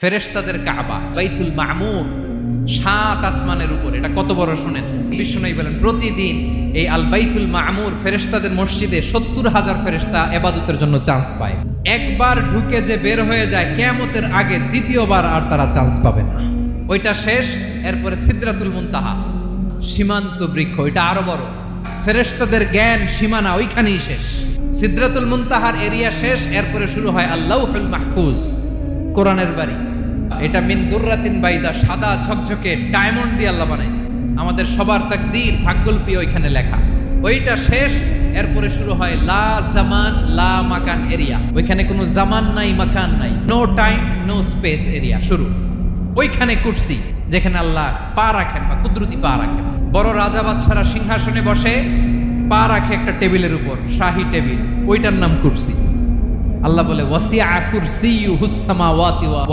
ফেরেশতাদের কাবা, বাইতুল মামুর, সাত আসমানের উপর। এটা কত বড় শুনেন? বিষ্ণু বলেন, প্রতিদিন এই আল বাইতুল মামুর ফেরেশতাদের মসজিদে সত্তর হাজার ফেরেশতা এবাদতের জন্য চান্স পায়। একবার ঢুকে যে বের হয়ে যায়, কেয়ামতের আগে দ্বিতীয়বার আর তারা চান্স পাবে না। ওইটা শেষ, এরপরে সিদ্রাতুল মুনতাহা, সীমান্ত বৃক্ষ, ওইটা আরও বড়। ফেরেশতাদের জ্ঞান সীমানা ওইখানেই শেষ। সিদ্রাতুল মুনতাহার এরিয়া শেষ, এরপরে শুরু হয় আল্লাহুল মাহফুজ, কোরআনের বাড়ি। এটা মিন দুর্রাতিন বাইদা, সাদা ঝকঝকে ডায়মন্ড দিয়ে আল্লাহ বানাইছে। আমাদের সবার তাকদীর ভাগ্যল্পী ওইখানে লেখা। ওইটা শেষ, এরপরে শুরু হয় লা জামান, লা মাকান এরিয়া। ওইখানে কোনো জামান নাই, মাকান নাই। No time no space area, শুরু। ওইখানে কুর্সি, যেখানে আল্লাহ পা রাখেন বা কুদরতি পা রাখেন। বড় রাজা বাদশারা সিংহাসনে বসে, পা রাখে একটা টেবিলের উপর, শাহী টেবিল। ওইটার নাম কুর্সি। আল্লাহ বলে ওয়াসিয়া কুরসিয়ুহুস সামাওয়াতি ওয়াল